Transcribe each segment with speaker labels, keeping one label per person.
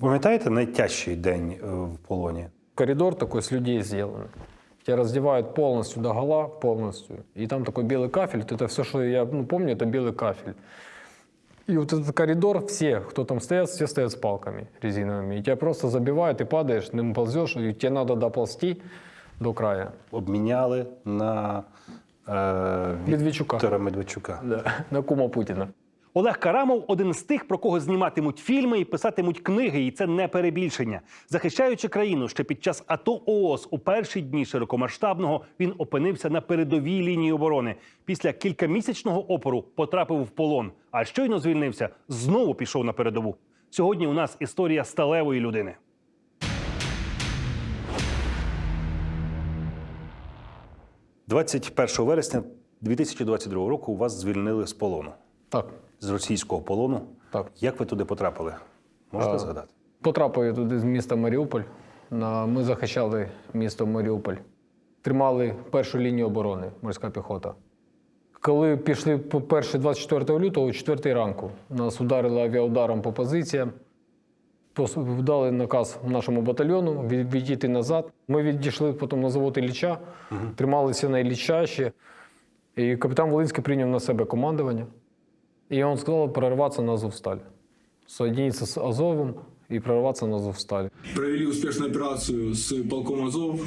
Speaker 1: Пам'ятаєте найтяжчий день е, в полоні?
Speaker 2: Коридор такой с людей сделан. Тебя раздевают полностью до гола, полностью. И там такой белый кафель. Вот Это все, что я ну, помню, это белый кафель. И вот этот коридор, все, кто там стоят, все стоят с палками резиновыми. И тебя просто забивают, ты падаешь, дым ползешь, и тебе надо доползти до края.
Speaker 1: Обміняли на е,
Speaker 2: Медведчука.
Speaker 1: Віктора Медведчука.
Speaker 2: Да, на кума Путина.
Speaker 3: Олег Карамов один з тих, про кого зніматимуть фільми і писатимуть книги, і це не перебільшення. Захищаючи країну ще під час АТО ООС у перші дні широкомасштабного він опинився на передовій лінії оборони. Після кількамісячного опору потрапив в полон. А щойно звільнився, знову пішов на передову. Сьогодні у нас історія сталевої людини.
Speaker 1: – 21 вересня 2022 року вас звільнили з полону,
Speaker 2: Так,
Speaker 1: з російського полону.
Speaker 2: так.
Speaker 1: Як ви туди потрапили? Можете
Speaker 2: А.
Speaker 1: згадати?
Speaker 2: Потрапив я туди з міста Маріуполь. Ми захищали місто Маріуполь. Тримали першу лінію оборони, морська піхота. Коли пішли по перші 24 лютого, о 4 ранку, нас ударили авіаударом по позиціям. Дали наказ нашому батальйону відійти назад. Ми відійшли потім на завод Ілліча, трималися на Ілліча ще. І капітан Волинський прийняв на себе командування. І він сказав прорватися на Азовсталь. Соединиться с Азовом и прорваться на Азовсталь.
Speaker 4: провели успешную операцию с полком Азов,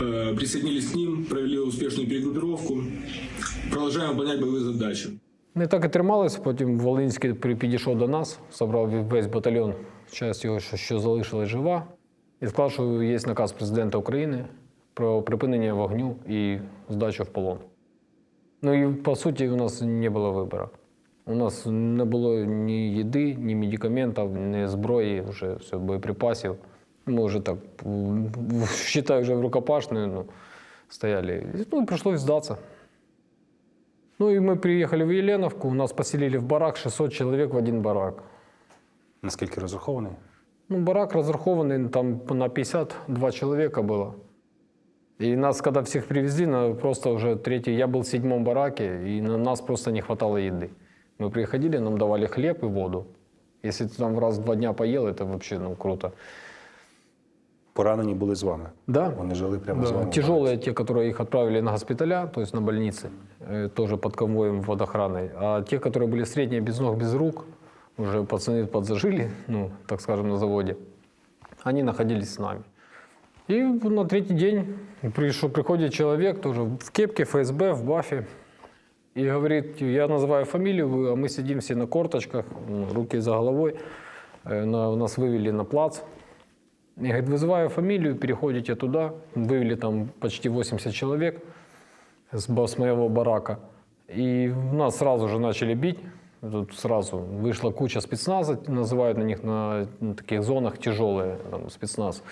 Speaker 4: э, присоединились к ним, провели успешную перегруппировку, продолжаем выполнять боевые задачи.
Speaker 2: Не так і трималися. Потім Волинський при- підійшов до нас, зібрав весь батальйон, часть його, що, що залишилась жива, і сказав, що є наказ президента України про припинення вогню і здачу в полон. Ну і по суті, у нас не було вибору. У нас не було ні їди, ні медикаментів, ні зброї, вже все, боєприпасів. Ми вже так, м, вважаю, вже в рукопашную ну, стояли. Ну, і прийшлось здатися. Ну и мы приехали в Еленовку, нас поселили в барак, 600 человек в один барак.
Speaker 1: Наскільки розрахований?
Speaker 2: Ну, барак разрахованный, там на 52 человека было. И нас, когда всех привезли, на просто уже третий, я был в седьмом бараке, и на нас просто не хватало еды. Мы приходили, нам давали хлеб и воду. Если ты там раз в два дня поел, это вообще, ну, круто.
Speaker 1: Поранені були з вами.
Speaker 2: Да,
Speaker 1: Вони жили прямо з
Speaker 2: Да,
Speaker 1: вами.
Speaker 2: тяжелые те, которые их отправили на госпиталя, то есть на больницы, э, тоже под конвоем под охраной. А те, которые были средние, без ног, без рук, уже пацаны подзажили, ну, так скажем, на заводе, они находились с нами. И на третий день пришел, приходит человек тоже в кепке ФСБ, в бафе, и говорит, я называю фамилию, вы- а мы сидим все на корточках, ну, руки за головой, Э, на- нас вывели на плац, я говорит, вызываю фамилию, переходите туда. Вывели там почти 80 человек с, ба- с моего барака. И нас сразу же начали бить. Тут сразу вышла куча спецназа, называют на них на, на таких зонах тяжелые там, спецназ.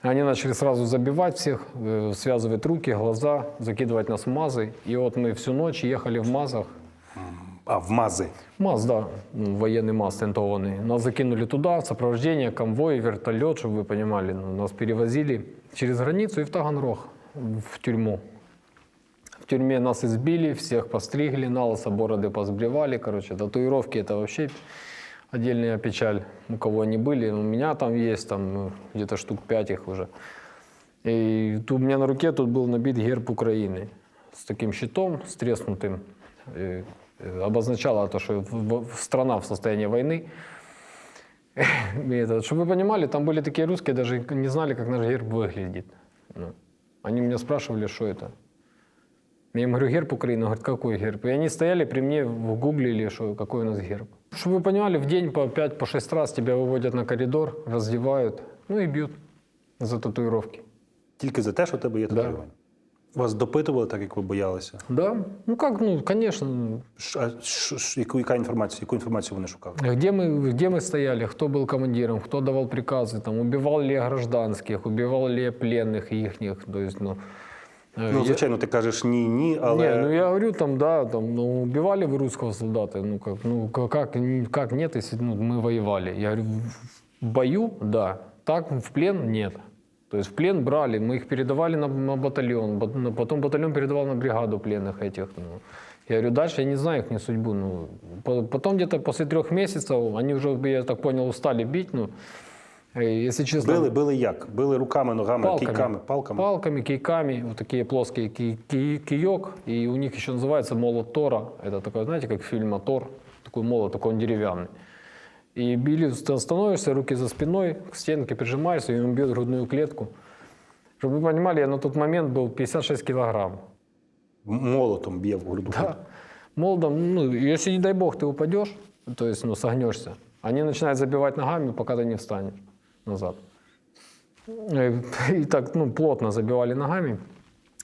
Speaker 2: Они начали сразу забивать всех, э, связывать руки, глаза, закидывать нас в мазы. И вот мы всю ночь ехали в мазах.
Speaker 1: А, в мази.
Speaker 2: МАЗ, да, ну, военный МАЗ тентованный. Нас закинули туда, сопровождение, конвой, вертолет, чтобы вы понимали. Ну, нас перевозили через границу и в Таганрог, в тюрьму. В тюрьме нас избили, всех постригли, на лысо бороды позбривали. Короче, татуировки это вообще отдельная печаль, у кого они были. У меня там есть, там ну, где-то штук пять их уже. И тут у меня на руке тут был набит герб Украины с таким щитом, с треснутым. Э, э, Обозначало то, что в- в- страна в состоянии войны. И это, чтобы вы понимали, там были такие русские, даже не знали, как наш герб выглядит. Ну, Они меня спрашивали, что это. Я им говорю, герб Украины. Он говорит, какой герб? И они стояли при мне, гуглили, что, какой у нас герб. Чтобы вы понимали, в день по 5 по 6 раз тебя выводят на коридор, раздевают, ну и бьют за татуировки.
Speaker 1: Тільки за те, що у тебе є татуювання. Вас допитували так, як ви боялися?
Speaker 2: Да? Ну как, ну, конечно.
Speaker 1: Ш- А ш- ш- яку, яка інформація? Яку інформацію вони шукали?
Speaker 2: Где мы, где мы стояли, кто был командиром, кто давал приказы, там, убивал ли я гражданских, убивал ли я пленных ихних, то есть, ну... э,
Speaker 1: Ну,
Speaker 2: я-
Speaker 1: звичайно, ти кажеш ні, ні, але
Speaker 2: Не, ну я говорю, там, да, там, ну, убивали вы русского солдата, ну как, ну к- как, н- как нет, если ну, мы воевали? Я говорю, в бою, да, так в плен нет. То есть в плен брали, мы их передавали на, на батальон, бат- на- потом батальон передавал на бригаду пленных этих. Ну, Я говорю, дальше я не знаю их судьбу. Ну, по- потом где-то после трех месяцев они уже, я так понял, устали бить. Ну, э, если честно,
Speaker 1: Били, били як? Били руками, ногами,
Speaker 2: палками,
Speaker 1: кійками, палками.
Speaker 2: Палками, кийками, вот такие плоские ки- ки- киек. И у них еще называется молот Тора. Это такой, знаете, как фильм Тор. Такой молот, такой он деревянный. И били, ст- становишься, руки за спиной, к стенке прижимаешься, и он бьет грудную клетку. Чтобы вы понимали, я на тот момент был 56 килограмм.
Speaker 1: Молотом б'є в груду.
Speaker 2: Да. Молодом, ну, если, не дай бог, ты упадешь, то есть, ну, согнешься, они начинают забивать ногами, пока ты не встанешь назад. И так, ну, плотно забивали ногами.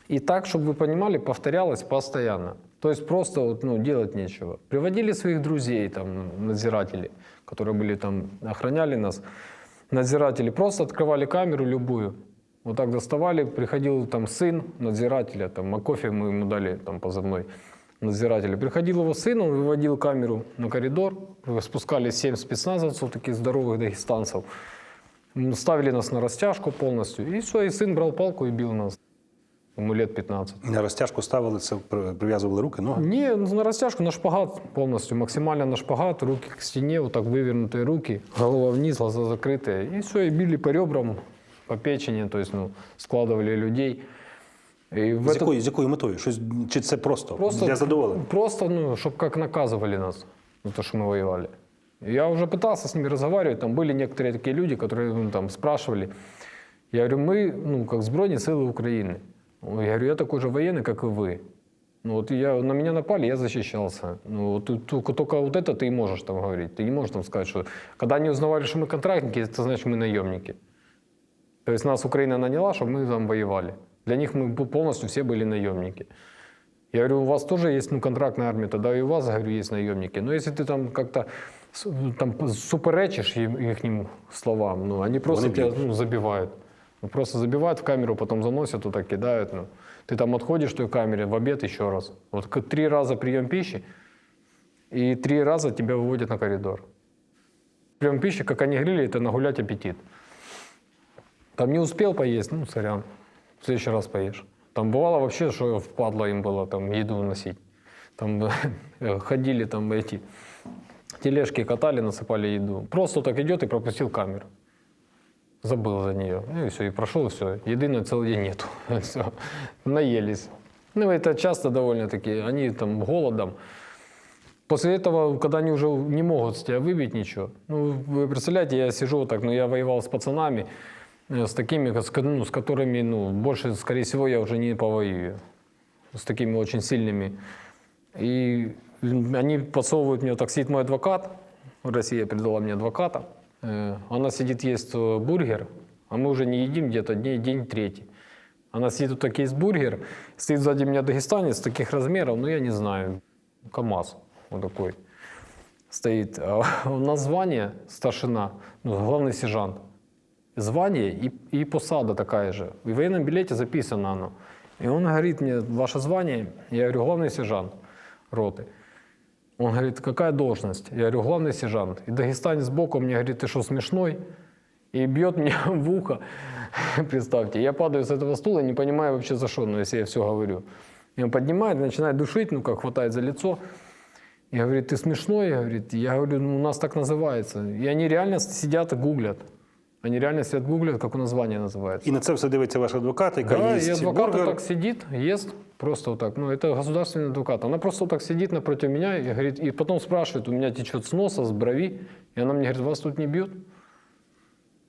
Speaker 2: И так, чтобы вы понимали, повторялось постоянно. То есть просто вот, ну, делать нечего. Приводили своих друзей, там, ну, надзиратели, которые были там, охраняли нас. Надзиратели просто открывали камеру любую. Вот так доставали, приходил там сын надзирателя, там, а кофе мы ему дали там позывной надзирателя. Приходил его сын, он выводил камеру на коридор, спускались семь спецназовцев, таких здоровых дагестанцев. М, Ставили нас на растяжку полностью. И все, и сын брал палку и бил нас. Ему лет 15.
Speaker 1: На розтяжку ставили це, при- прив'язували руки, ноги.
Speaker 2: Не, на растяжку, на шпагат полностью, максимально на шпагат, руки к стене, вот так вывернутые руки, голова вниз, глаза закрытые. И все, и били по ребрам, по печени, то есть, ну, складывали людей. И в
Speaker 1: З
Speaker 2: этот-
Speaker 1: якою, з якою метою? Щось, чи це просто,
Speaker 2: Просто,
Speaker 1: для задоволення?
Speaker 2: Просто, ну, чтобы как наказывали нас за то, что мы воевали. Я уже пытался с ними разговаривать, там были некоторые такие люди, которые ну, там спрашивали. Я говорю, мы, ну, как Збройные силы Украины. Я говорю, я такой же военный, как и вы. Ну, вот я, на меня напали, я защищался. Ну, вот только, только вот это ты и можешь там говорить. Ты не можешь там сказать, что... Когда они узнавали, что мы контрактники, это значит, мы наемники. То есть нас Украина наняла, чтобы мы там воевали. Для них мы полностью все были наемники. Я говорю, у вас тоже есть ну, контрактная армия, тогда и у вас, говорю, есть наемники. Но если ты там как-то там, суперечишь их словам, ну, они просто
Speaker 1: Вони
Speaker 2: тебя ну, забивают. Ну, просто забивают в камеру, потом заносят, туда кидают. Ну. Ты там отходишь в той камере, в обед еще раз. Вот три раза прием пищи, и три раза тебя выводят на коридор. Прием пищи, как они говорили, это нагулять аппетит. Там не успел поесть, ну, сорян, в следующий раз поешь. Там бывало вообще, что впадло им было там еду носить. Там ходили там эти тележки катали, насыпали еду. Просто так идет и пропустил камеру. Забыл за нее. Ну и все, и прошел, и все. Еды на целый день нету. все. Наелись. Ну, это часто довольно-таки. Они там голодом. После этого, когда они уже не могут с тебя выбить ничего, ну, вы представляете, я сижу вот так, ну, я воевал с пацанами, э, с такими, с, ко- ну, с которыми, ну, больше, скорее всего, я уже не повоюю. С такими очень сильными. И они подсовывают мне, вот так сидит мой адвокат, Россия передала мне адвоката, Э, она сидит, ест э, бургер, а мы уже не едим где-то дней, день третий. Она сидит, вот так есть бургер, стоит сзади меня дагестанец таких размеров, ну я не знаю, КАМАЗ вот такой стоит. А у нас звание старшина, ну, главный сержант. Звание и, и посада такая же. И в военном билете записано оно. И он говорит мне, ваше звание? Я говорю, главный сержант роты. Он говорит, какая должность? Я говорю, главный сержант. И дагестанец сбоку мне говорит, ты что, смешной? И бьет меня в ухо. Представьте, я падаю с этого стула, не понимаю вообще за что, ну, если я все говорю. И он поднимает, начинает душить, ну, как хватает за лицо. И говорит, ты смешной? Я, говорит, я говорю, ну, у нас так называется. И они реально сидят и гуглят. Они реально сидят гуглят, как у нас звание называется.
Speaker 1: І на це все дивиться ваш адвокат, яка
Speaker 2: Да,
Speaker 1: їсть
Speaker 2: и адвокат
Speaker 1: бургер.
Speaker 2: так сидит, ест, просто вот так. Ну, это государственный адвокат. Она просто вот так сидит напротив меня и говорит, и потом спрашивает, у меня течет с носа, с брови. И она мне говорит, вас тут не бьют?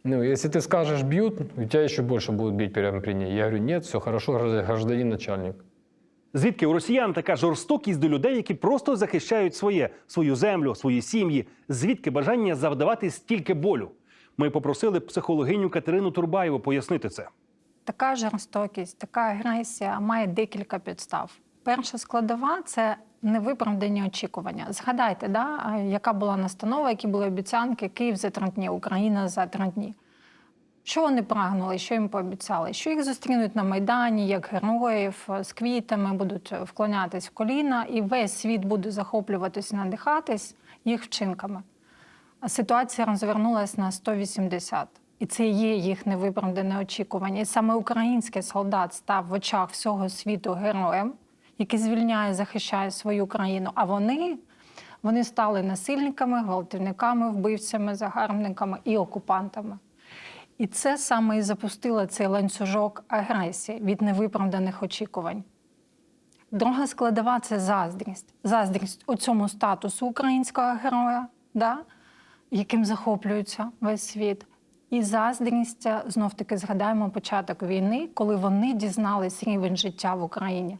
Speaker 2: Ну, если ты скажешь бьют, у тебя еще больше будут бить прямо при ней. Я говорю, нет, все хорошо, гражданин начальник.
Speaker 3: Звідки у росіян така жорстокість до людей, які просто захищають своє, свою землю, свої сім'ї? Звідки бажання завдавати стільки болю? Ми попросили психологиню Катерину Турбаєву пояснити це.
Speaker 5: Така жорстокість, така агресія має декілька підстав. Перша складова це невиправдані очікування. Згадайте, да, яка була настанова, які були обіцянки Київ за три дні, Україна за три дні. Що вони прагнули, що їм пообіцяли? Що їх зустрінуть на Майдані як героїв з квітами, будуть вклонятись в коліна, і весь світ буде захоплюватись, надихатись їх вчинками. Ситуація розвернулася на 180. І це є їх невиправдане очікування. І саме український солдат став в очах всього світу героєм. який звільняє, захищає свою країну. А вони, вони стали насильниками, гвалтівниками, вбивцями, загарбниками і окупантами. І це саме і запустило цей ланцюжок агресії від невиправданих очікувань. Друга складова це заздрість. Заздрість у цьому статусу українського героя, да? яким захоплюється весь світ. І заздрість, знов таки згадаємо початок війни, коли вони дізнались рівень життя в Україні.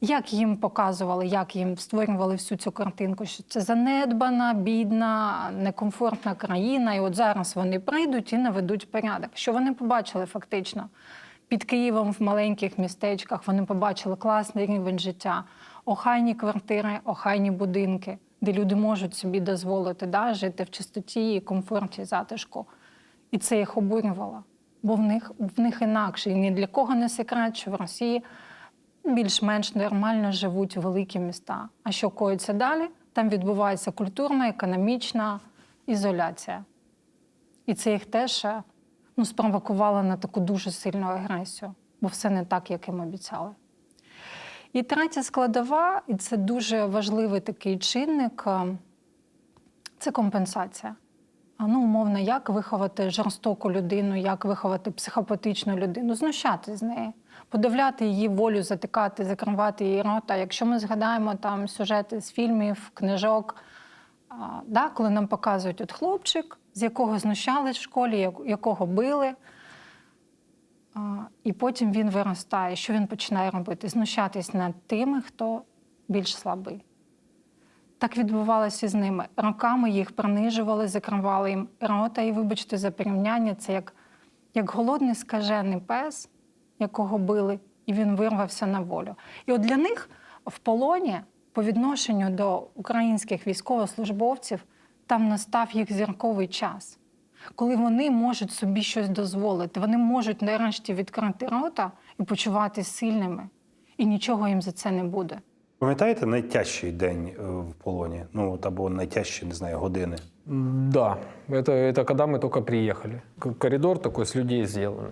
Speaker 5: Як їм показували, як їм створювали всю цю картинку, що це занедбана, бідна, некомфортна країна, і от зараз вони прийдуть і наведуть порядок. Що вони побачили фактично? Під Києвом в маленьких містечках вони побачили класний рівень життя, охайні квартири, охайні будинки, де люди можуть собі дозволити да, жити в чистоті, комфорті, затишку. І це їх обурювало. Бо в них, в них інакше. І ні для кого не секрет, що в Росії більш-менш нормально живуть великі міста. А що коїться далі? Там відбувається культурна, економічна ізоляція. І це їх теж е, ну, спровокувало на таку дуже сильну агресію, бо все не так, як їм обіцяли. І третя складова, і це дуже важливий такий чинник е, це компенсація. А ну, умовно, як виховати жорстоку людину, як виховати психопатичну людину, знущати з неї, подавляти її волю, затикати, закривати її рота. Якщо ми згадаємо там сюжети з фільмів, книжок, а, да, коли нам показують от хлопчик, з якого знущались в школі, якого били. А, І потім він виростає. Що він починає робити? Знущатись над тими, хто більш слабий. Так відбувалося з ними. Роками їх принижували, закривали їм рота. І, вибачте, за порівняння, це як, як голодний скажений пес, якого били, і він вирвався на волю. І от для них в полоні, по відношенню до українських військовослужбовців, там настав їх зірковий час, коли вони можуть собі щось дозволити. Вони можуть нарешті відкрити рота і почуватися сильними, і нічого їм за це не буде.
Speaker 1: Пам'ятаєте найтяжчий день е, в полоні? Ну от або найтяжчі, не знаю, години.
Speaker 2: М, Да, это, это когда мы только приехали. К- Коридор такой с людей сделан.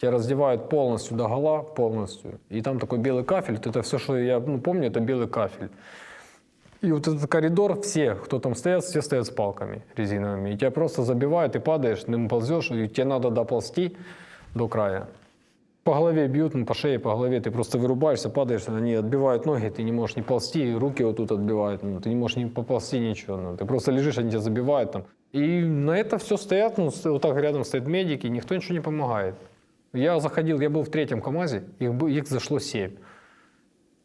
Speaker 2: Тебя раздевают полностью до гола, полностью. И там такой белый кафель. Вот Это все, что я ну, помню, это белый кафель. И вот этот коридор, все, кто там стоят, все стоят с палками резиновыми. И тебя просто забивают, ты падаешь, дым ползешь, и тебе надо доползти до края. По голове бьют, ну, по шее, по голове, ты просто вырубаешься, падаешь, они отбивают ноги, ты не можешь не ползти, руки вот тут отбивают, ну, ты не можешь не поползти ничего, ну, ты просто лежишь, они тебя забивают там. И на это все стоят, ну, вот так рядом стоят медики, никто ничего не помогает. Я заходил, я был в третьем КАМАЗе, их, их зашло семь.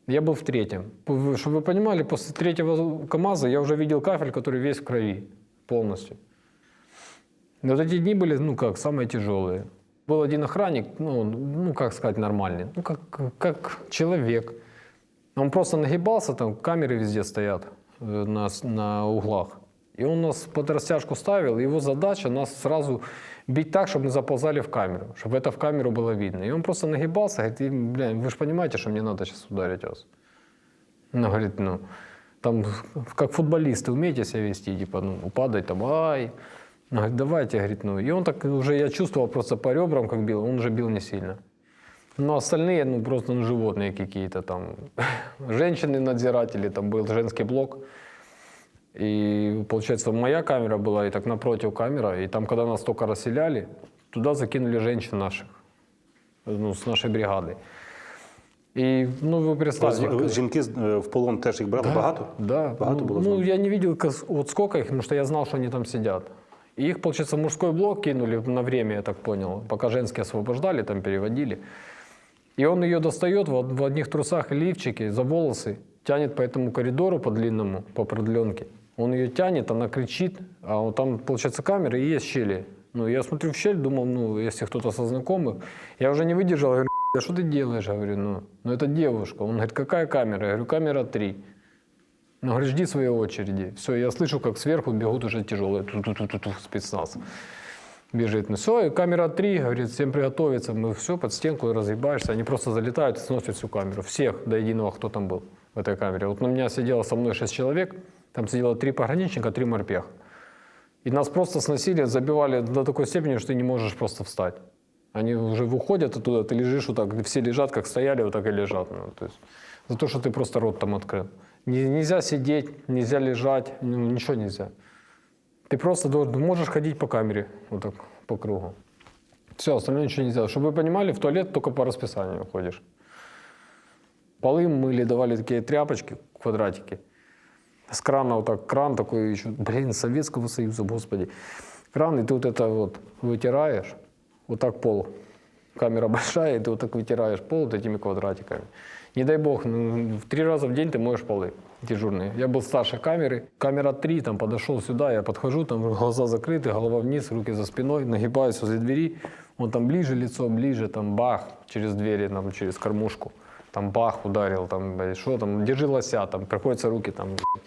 Speaker 2: Я был в третьем. Чтобы вы понимали, после третьего КАМАЗа я уже видел кафель, который весь в крови полностью. Вот эти дни были, ну как, самые тяжелые. Был один охранник, ну, ну как сказать, нормальный, ну как, как человек. Он просто нагибался, там камеры везде стоят э, на, на углах. И он нас под растяжку ставил, его задача нас сразу бить так, чтобы мы заползали в камеру, чтобы это в камеру было видно. И он просто нагибался, говорит, «И, бля, вы же понимаете, что мне надо сейчас ударить вас. Ну, говорит, ну, там, как футболисты, умеете себя вести, типа, ну, падать там, ай. Он говорит, давайте, говорит, ну. И он так уже, я чувствовал просто по ребрам, как бил, он уже бил не сильно. Но остальные, ну, просто ну, животные какие-то там. Женщины-надзиратели, там был женский блок. И, получается, моя камера была, и так напротив камера. И там, когда нас только расселяли, туда закинули женщин наших, ну, с нашей бригады. И, ну, вы представьте.
Speaker 1: Роз- Жінки з- е, в полон теж їх брали багато?
Speaker 2: Да.
Speaker 1: Багато
Speaker 2: ну,
Speaker 1: було
Speaker 2: Ну,
Speaker 1: зло?
Speaker 2: я не видел, кас- вот сколько их, потому что я знал, что они там сидят. И их, получается, в мужской блок кинули на время, я так понял, пока женские освобождали, там переводили. И он ее достает в, од- в одних трусах и лифчике за волосы, тянет по этому коридору по длинному, по продленке. Он ее тянет, она кричит, а вот там, получается, камеры и есть щели. Ну, я смотрю в щель, думал, ну, если кто-то со знакомых. Я уже не выдержал, говорю, а что ты делаешь? Я говорю, ну, ну это девушка. Он говорит, какая камера? Я говорю, камера 3. Ну, говорит, жди своей очереди. Все, я слышу, как сверху бегут уже тяжелые ту-ту-ту-ту, спецназ. Бежит. Ну все, и камера 3, говорит, всем приготовиться. Мы все, под стенку разъебаешься. Они просто залетают и сносят всю камеру. Всех до единого, кто там был в этой камере. Вот на меня сидело со мной 6 человек. Там сидело 3 пограничника, 3 морпеха. И нас просто сносили, забивали до такой степени, что ты не можешь просто встать. Они уже выходят оттуда, ты лежишь вот так, все лежат, как стояли, вот так и лежат. Ну, то есть за то, что ты просто рот там открыл. Не- нельзя сидеть, нельзя лежать, ну, ничего нельзя. Ты просто можешь ходить по камере, вот так, по кругу. Все, остальное ничего нельзя. Чтобы вы понимали, в туалет только по расписанию ходишь. Полы мыли, давали такие тряпочки, квадратики. С крана вот так, кран такой еще, блин, Советского Союза, господи. Кран, и ты вот это вот вытираешь, вот так пол. Камера большая, и ты вот так вытираешь пол вот этими квадратиками. Не дай бог, ну, в три раза в день ты моешь полы дежурные. Я был старше камеры. Камера 3, там подошел сюда, я подхожу, там глаза закрыты, голова вниз, руки за спиной, нагибаюсь возле двери. Он там ближе лицо, ближе, там бах, через двери, там, через кормушку. Там бах ударил, там, блядь, что там, держи лося, там, приходится руки там блядь,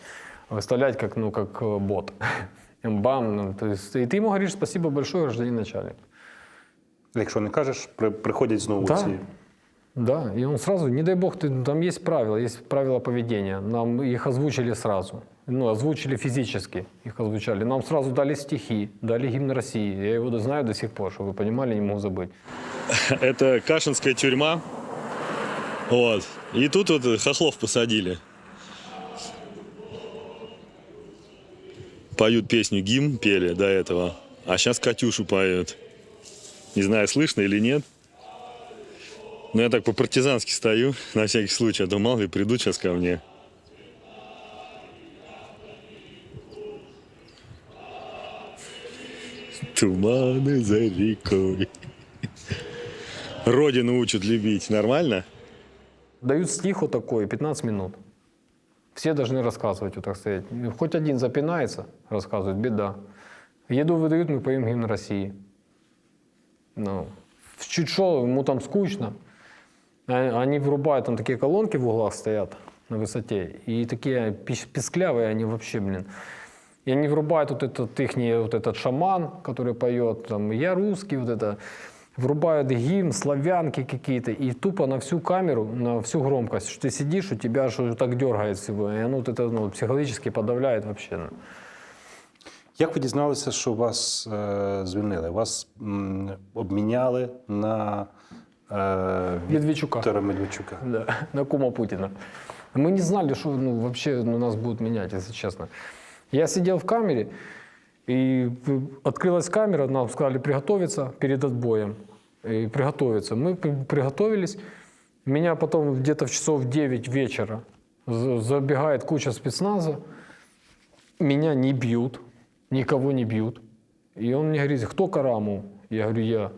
Speaker 2: выставлять как, ну, как э, бот. Бам, ну, то есть, и ты ему говоришь спасибо большое, гражданин начальник.
Speaker 1: Якщо не кажеш, при, приходять знову
Speaker 2: Да.
Speaker 1: ці.
Speaker 2: Да, и он сразу, не дай бог, ты, там есть правила, есть правила поведения. Нам их озвучили сразу. Ну, озвучили физически, их озвучали. Нам сразу дали стихи, дали гимн России. Я его знаю до сих пор, чтобы вы понимали, не могу забыть.
Speaker 6: Это Кашинская тюрьма. Вот. И тут вот хохлов посадили. Поют песню гимн, пели до этого. А сейчас Катюшу поют. Не знаю, слышно или нет. Но я так по-партизански стою, на всякий случай, а то мало ли придут сейчас ко мне. Туманы за рекой. Родину учат любить. Нормально?
Speaker 2: Дают стих вот такой, 15 минут. Все должны рассказывать, вот так сказать. Хоть один запинается, рассказывает, беда. Еду выдают, мы поем гимн России. Ну, чуть что, ему там скучно. А- Они врубают, там такие колонки в углах стоят на высоте. И такие пис- писклявые они вообще, блин. И они врубают вот этот их, вот этот шаман, который поет, там, я русский, вот это. Врубают гимн, славянки какие-то, и тупо на всю камеру, на всю громкость, что ты сидишь, у тебя аж так дергает всего, и оно вот это ну, психологически подавляет вообще. ну.
Speaker 1: Як ви дізналися, що вас е, звільнили? Вас м, обміняли на е,
Speaker 2: Медведчука.
Speaker 1: Віктора Медведчука.
Speaker 2: Да, на кума Путина. Мы не знали, что ну, вообще ну, нас будут менять, если честно. Я сидел в камере, и в- открылась камера, нам сказали приготовиться перед отбоем. И приготовиться. Мы при- приготовились. Меня потом где-то в часов 9 вечера за- забегает куча спецназа. Меня не бьют, никого не бьют. И он мне говорит, кто Караму? Я говорю, я.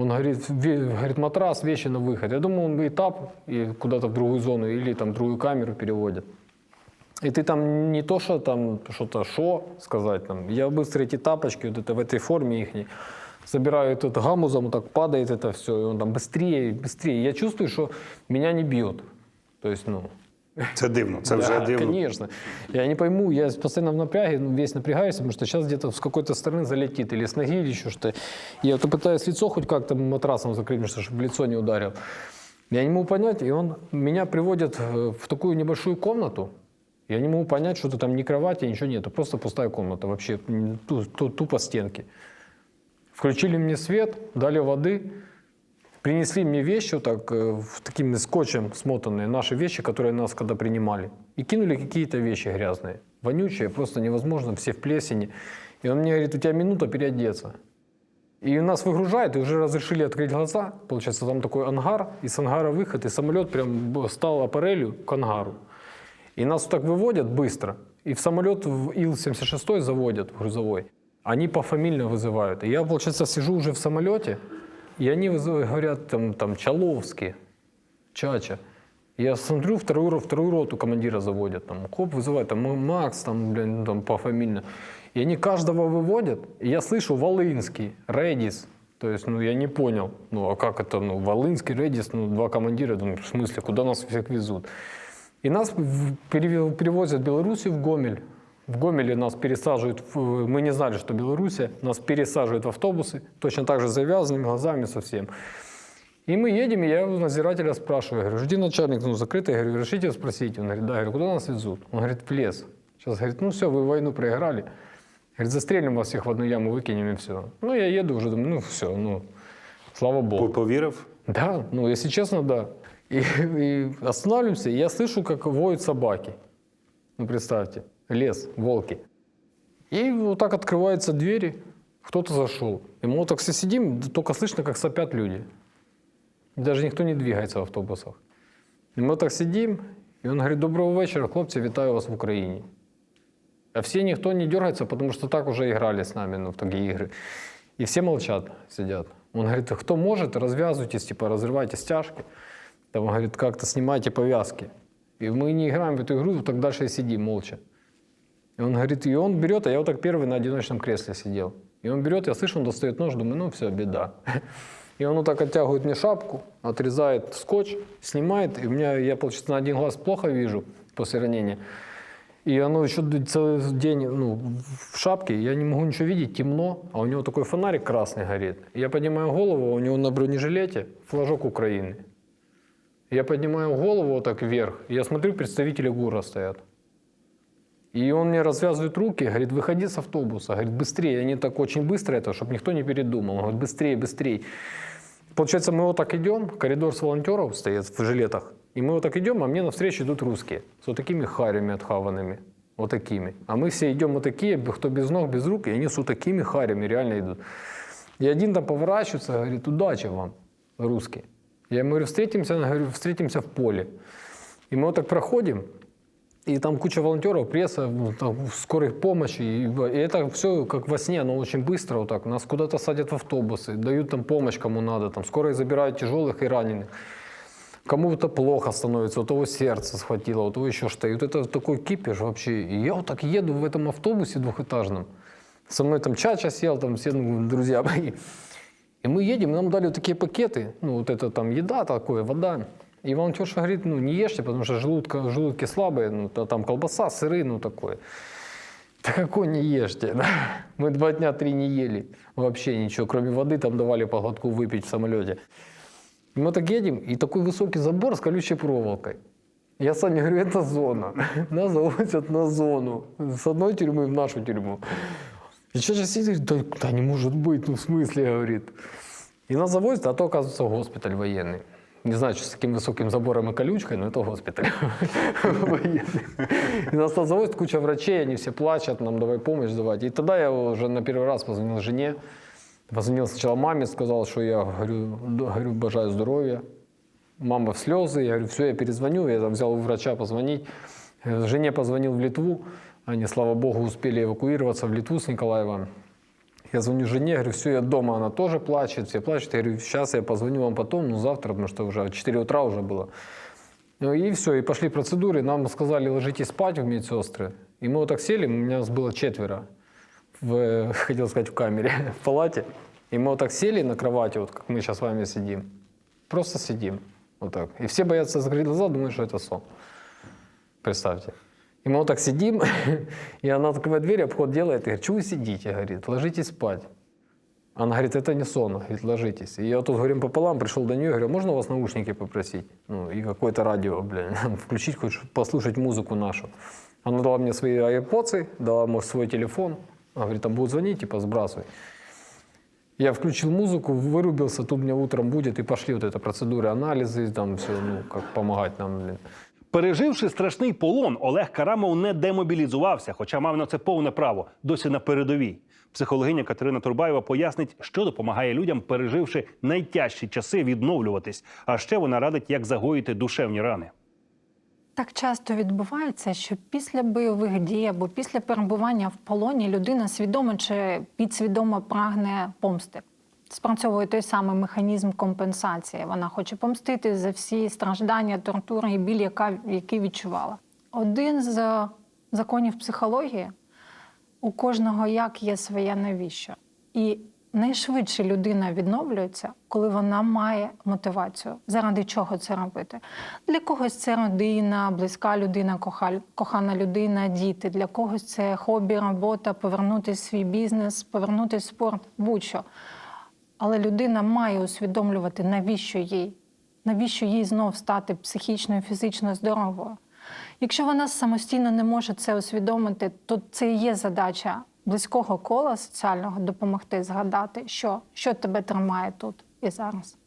Speaker 2: Он говорит, ве- говорит, матрас, вещи на выход. Я думал, он этап и куда-то в другую зону или там в другую камеру переводят. И ты там не то, что там что-то шо сказать, там, я быстро эти тапочки, вот это в этой форме их, собираю этот гамузом, вот так падает это все, и он там быстрее, быстрее. Я чувствую, что меня не бьют. То есть, ну,
Speaker 1: Це дивно. Це вже
Speaker 2: да,
Speaker 1: дивно.
Speaker 2: конечно. Я не пойму, я постоянно в напряге, ну, весь напрягаюсь, потому что сейчас где-то с какой-то стороны залетит, или с ноги, или еще что-то. Я то пытаюсь лицо хоть как-то матрасом закрыть, потому что чтобы лицо не ударил. Я не могу понять, и он меня приводит э, в такую небольшую комнату. Я не могу понять, что-то там ни кровати, ничего нету, просто пустая комната вообще, м, ту- ту- тупо стенки. Включили мне свет, дали воды, принесли мне вещи вот так, э, в таким скотчем смотанные, наши вещи, которые нас когда принимали, и кинули какие-то вещи грязные, вонючие, просто невозможно, все в плесени. И он мне говорит, у тебя минута переодеться. И нас выгружают, и уже разрешили открыть глаза. Получается, там такой ангар, и с ангара выход, и самолет прям стал аппарелью к ангару. И нас так выводят быстро, и в самолет в Ил-76 заводят, в грузовой. Они пофамильно вызывают. И я, получается, сижу уже в самолете, и они вызывают, говорят, там, там Чаловский, Чача. Я смотрю, вторую, вторую роту командира заводят. Там, коп вызывает, там, Макс, там, блин, ну, там, пофамильно. И они каждого выводят, и я слышу Волынский, Редис. То есть, ну, я не понял, ну, а как это, ну, Волынский, Редис, ну, два командира, думаю, в смысле, куда нас всех везут? И нас перевозят в Белоруссию, в Гомель. В Гомеле нас пересаживают, в- мы не знали, что Белоруссия, нас пересаживают в автобусы, точно так же завязанными глазами совсем. И мы едем, и я у надзирателя спрашиваю, говорю, жди начальник, ну, закрытый, я говорю, решите спросить? Он говорит, да, я говорю, куда нас везут? Он говорит, в лес. Сейчас, говорит, ну все, вы войну проиграли. Говорит, застрелим вас всех в одну яму, выкинем и все. Ну, я еду уже, думаю, ну все, ну, Слава Богу.
Speaker 1: Повірив?
Speaker 2: Да, ну, если честно, да. И, и останавливаемся, и я слышу, как воют собаки. Ну, представьте, лес, волки. И вот так открываются двери, кто-то зашел. И мы вот так все сидим, только слышно, как сопят люди. Даже никто не двигается в автобусах. И мы вот так сидим, и он говорит, доброго вечера, хлопцы, вітаю вас в Украине. А все никто не дергается, потому что так уже играли с нами ну, в такие игры. И все молчат, сидят. Он говорит, кто может, развязывайтесь, типа, разрывайте стяжки. Там, он говорит, как-то снимайте повязки. И мы не играем в эту игру, так дальше и сидим молча. И он говорит, и он берет, а я вот так первый на одиночном кресле сидел. И он берет, я слышу, он достает нож, думаю, ну все, беда. И он вот так оттягивает мне шапку, отрезает скотч, снимает. И у меня, я, получается, на один глаз плохо вижу после ранения. И оно еще целый день ну, в шапке, я не могу ничего видеть, темно, а у него такой фонарик красный горит. Я поднимаю голову, а у него на бронежилете флажок Украины. Я поднимаю голову вот так вверх, и я смотрю, представители ГУРа стоят. И он мне развязывает руки, говорит, выходи с автобуса. Говорит, быстрее. Они так очень быстро это, чтобы никто не передумал. Он говорит, быстрее, быстрее. Получается, мы вот так идем, коридор с волонтеров стоит в жилетах. И мы вот так идем, а мне навстречу идут русские. С вот такими харями отхаванными. Вот такими. А мы все идем вот такие, кто без ног, без рук, и они с вот такими харями реально идут. И один там поворачивается, говорит, удачи вам, русский. Я ему говорю, встретимся, он говорю, встретимся в поле. И мы вот так проходим, и там куча волонтеров, пресса, ну, там, скорой помощи. И, и это все как во сне, оно очень быстро вот так. Нас куда-то садят в автобусы, дают там помощь кому надо. Там скорые забирают тяжелых и раненых. Кому-то плохо становится, у того сердце схватило, у того еще что. И вот это такой кипиш вообще. И я вот так еду в этом автобусе двухэтажном. Со мной там Чача сел, там все ну, друзья мои. И мы едем, нам дали вот такие пакеты, ну вот это там еда такое, вода. И волонтерша говорит, ну не ешьте, потому что желудка, желудки слабые, ну там колбаса, сыры, ну такое. Да какой не ешьте, да? Мы два дня, три не ели вообще ничего, кроме воды там давали по глотку выпить в самолете. Мы так едем, и такой высокий забор с колючей проволокой. Я Саня говорю, это зона. Нас завозят на зону. С одной тюрьмы в нашу тюрьму. И Чача сидит, да, да не может быть, ну в смысле, говорит. И нас завозят, а то, оказывается, госпиталь военный. Не знаю, что с таким высоким забором и колючкой, но это госпиталь. И нас там завозят, куча врачей, они все плачут, нам давай помощь давать. И тогда я уже на первый раз позвонил жене, позвонил сначала маме, сказал, что я говорю, говорю бажаю здоровья. Мама в слезы, я говорю, все, я перезвоню, я там взял у врача позвонить. Жене позвонил в Литву, они, слава богу, успели эвакуироваться в Литву с Николаева. Я звоню жене, говорю, все, я дома, она тоже плачет, все плачут. Я говорю, сейчас я позвоню вам потом, ну завтра, потому что уже 4 утра уже было. Ну и все, и пошли процедуры. Нам сказали, ложитесь спать в медсестры. И мы вот так сели, у нас было четверо, в, хотел сказать, в камере, в палате. И мы вот так сели на кровати, вот как мы сейчас с вами сидим. Просто сидим, вот так. И все боятся закрыть глаза, думают, что это сон. Представьте. И мы вот так сидим, и она открывает дверь, обход делает, и говорит, что вы сидите, говорит, ложитесь спать. Она говорит, это не сон, говорит, ложитесь. И я тут, говорим, пополам, пришел до нее, говорю, можно у вас наушники попросить? Ну, и какое-то радио, блин, включить, хоть послушать музыку нашу. Она дала мне свои AirPods, дала может, свой телефон. Она говорит, там будут звонить, типа, сбрасывай. Я включил музыку, вырубился, тут мне утром будет, и пошли вот эта процедуры, анализы, там все, ну, как помогать нам, блин.
Speaker 3: Переживши страшний полон, Олег Карамов не демобілізувався, хоча мав на це повне право, досі на передовій. Психологиня Катерина Турбаєва пояснить, що допомагає людям, переживши найтяжчі часи, відновлюватись. А ще вона радить, як загоїти душевні рани.
Speaker 5: Так часто відбувається, що після бойових дій або після перебування в полоні людина свідомо чи підсвідомо прагне помсти. Спрацьовує той самий механізм компенсації. Вона хоче помстити за всі страждання, тортури і біль, яка, який відчувала. Один з законів психології у кожного як є своє навіщо. І найшвидше людина відновлюється, коли вона має мотивацію. Заради чого це робити? Для когось це родина, близька людина, коха- кохана людина, діти. Для когось це хобі, робота, повернути свій бізнес, повернути спорт, будь-що. Але людина має усвідомлювати, навіщо їй, навіщо їй знов стати психічно і фізично здоровою. Якщо вона самостійно не може це усвідомити, то це і є задача близького кола соціального допомогти згадати, що, що тебе тримає тут, і зараз.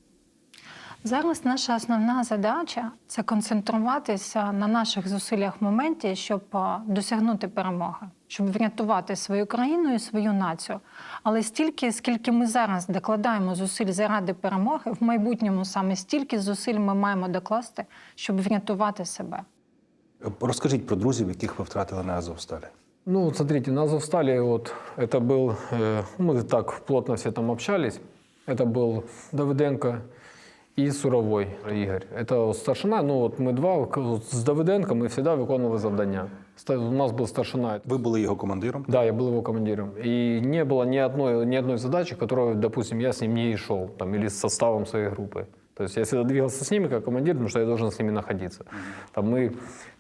Speaker 5: Зараз наша основна задача це концентруватися на наших зусиллях в моменті, щоб досягнути перемоги, щоб врятувати свою країну і свою націю. Але стільки, скільки ми зараз докладаємо зусиль заради перемоги, в майбутньому саме стільки зусиль ми маємо докласти, щоб врятувати себе.
Speaker 1: Розкажіть про друзів, яких ви втратили на Азовсталі.
Speaker 2: Ну, вот смотрите, на Азовстале вот это был, э, мы так плотно все там общались. Это был Давиденко и Суровой Игорь. Это вот старшина, ну вот мы два, к- вот с Давиденко мы всегда виконували завдання. Ста- У нас был старшина.
Speaker 1: Ви були його командиром.
Speaker 2: Да, я был его командиром. И не было ни одной, ни одной задачи, которую, допустим, я с ним не шел, там, или с составом своей группы. То есть я всегда двигался с ними как командир, потому что я должен с ними находиться. Там мы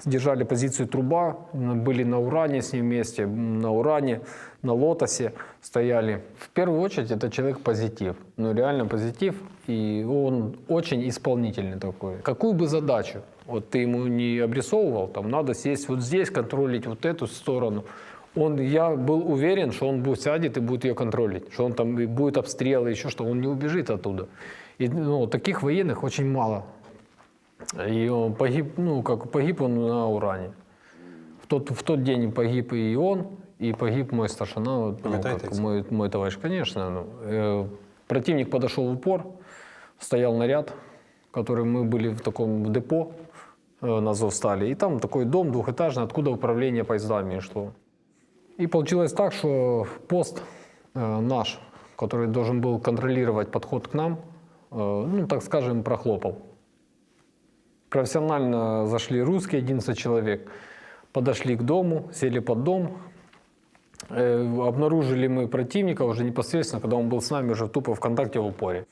Speaker 2: держали позицию труба, м, были на Уране с ним вместе, м, на Уране, на Лотосе стояли. В первую очередь это человек позитив, ну реально позитив, и он очень исполнительный такой. Какую бы задачу вот ты ему не обрисовывал, там надо сесть вот здесь, контролить вот эту сторону, он, я был уверен, что он будет сядет и будет ее контролить, что он там и будет обстрелы, еще что, он не убежит оттуда. И ну, таких военных очень мало. И он погиб, ну, как погиб он на Уране. В тот, в тот день погиб и он, и погиб мой старшина, ну, как мой, мой товарищ, конечно. ну, э, противник подошел в упор, стоял наряд, который мы были в таком депо на Азовстале, и там такой дом двухэтажный, откуда управление поездами шло. И получилось так, что пост э, наш, который должен был контролировать подход к нам, э, ну, так скажем, прохлопал. Профессионально зашли русские, 11 человек, подошли к дому, сели под дом. Э, обнаружили мы противника уже непосредственно, когда он был с нами уже тупо в контакте в упоре.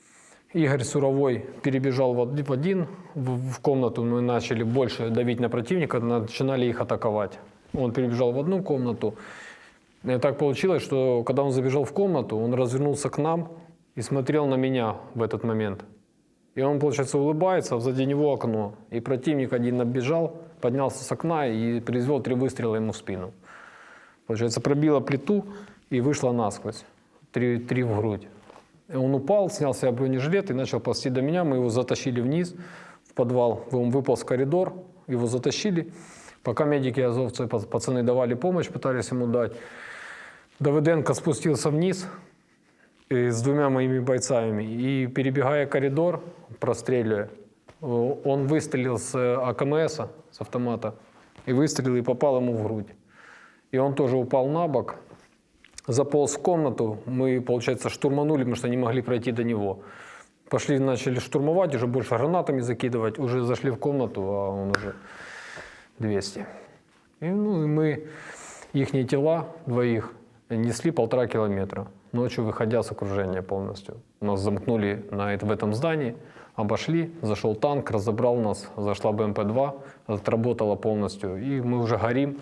Speaker 2: Игорь Суровой перебежал в од- в один в в комнату, мы начали больше давить на противника, начинали их атаковать. Он перебежал в одну комнату. И так получилось, что когда он забежал в комнату, он развернулся к нам и смотрел на меня в этот момент. И он, получается, улыбается, а сзади него окно. И противник один набежал, поднялся с окна и произвел три выстрела ему в спину. Получается, пробила плиту и вышла насквозь. Три, три в грудь. И он упал, снял с себя бронежилет и начал ползти до меня. Мы его затащили вниз, в подвал. Он выполз в коридор, его затащили. Пока медики азовцы, пац- пацаны давали помощь, пытались ему дать. Давиденко спустился вниз э, с двумя моими бойцами и, перебегая коридор, простреливая, э, он выстрелил с э, АКМС, с автомата, и выстрелил и попал ему в грудь. И он тоже упал на бок, заполз в комнату. Мы, получается, штурманули, потому что не могли пройти до него. Пошли, начали штурмовать, уже больше гранатами закидывать. Уже зашли в комнату, а он уже 200. И, ну, и мы их тела двоих несли полтора километра. Ночью, выходя с окружения полностью. Нас замкнули на, это- в этом здании, обошли, зашел танк, разобрал нас, зашла БМП-2, отработала полностью. И мы уже горим,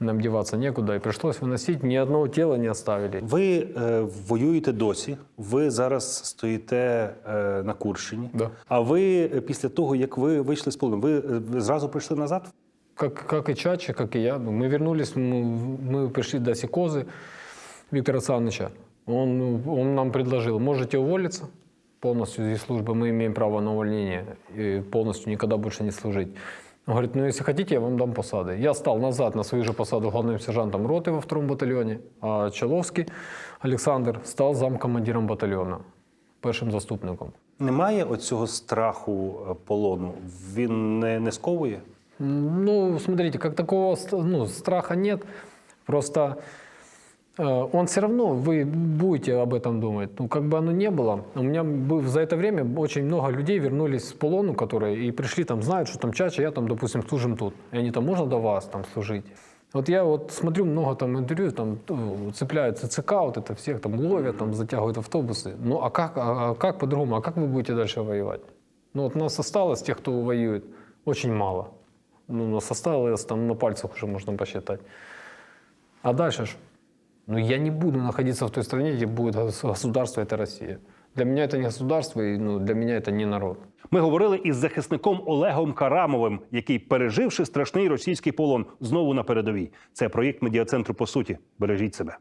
Speaker 2: нам деваться некуда. И пришлось выносить, ни одного тела не оставили.
Speaker 1: Ви е, воюєте досі. Ви зараз стоїте е, на Курщині.
Speaker 2: Да.
Speaker 1: А ви е, після того, як ви вийшли з полону, ви, е, ви зразу прийшли назад?
Speaker 2: Как, как и Чача, как и я. Ну, Мы вернулись, мы, мы пришли до Сикозы Виктора Саныча. Он, ну, он нам предложил, можете уволиться полностью из службы, мы имеем право на увольнение и полностью никогда больше не служить. Он говорит, ну если хотите, я вам дам посады. Я стал назад на свою же посаду главным сержантом роты во втором батальоне, а Человский Александр стал замкомандиром батальона, першим заступником.
Speaker 1: Немає оцього страху е, полону. Він не, не сковує?
Speaker 2: Ну, смотрите, как такого ст- ну, страха нет. Просто э, он все равно, вы будете об этом думать. Ну, как бы оно ни было. У меня бы- за это время очень много людей вернулись с полону, которые и пришли там, знают, что там чаще, я там, допустим, служим тут. И они там, можно до вас там служить? Вот я вот смотрю много там интервью, там ну, цепляют ЦЦК, вот это всех там ловят, там затягивают автобусы. Ну а как, а, а как по-другому? А как вы будете дальше воевать? Ну вот нас осталось, тех, кто воюет, очень мало. Ну, нас осталось там на пальцах уже можно посчитать. А дальше ж? Ну, я не буду находиться в той стране, где будет гос- государство, это Россия. Для меня это не государство, и ну, для меня это не народ.
Speaker 3: Ми говорили із захисником Олегом Карамовим, який, переживши страшний російський полон, знову на передовій. Це проєкт медіа центру по суті. Бережіть себе.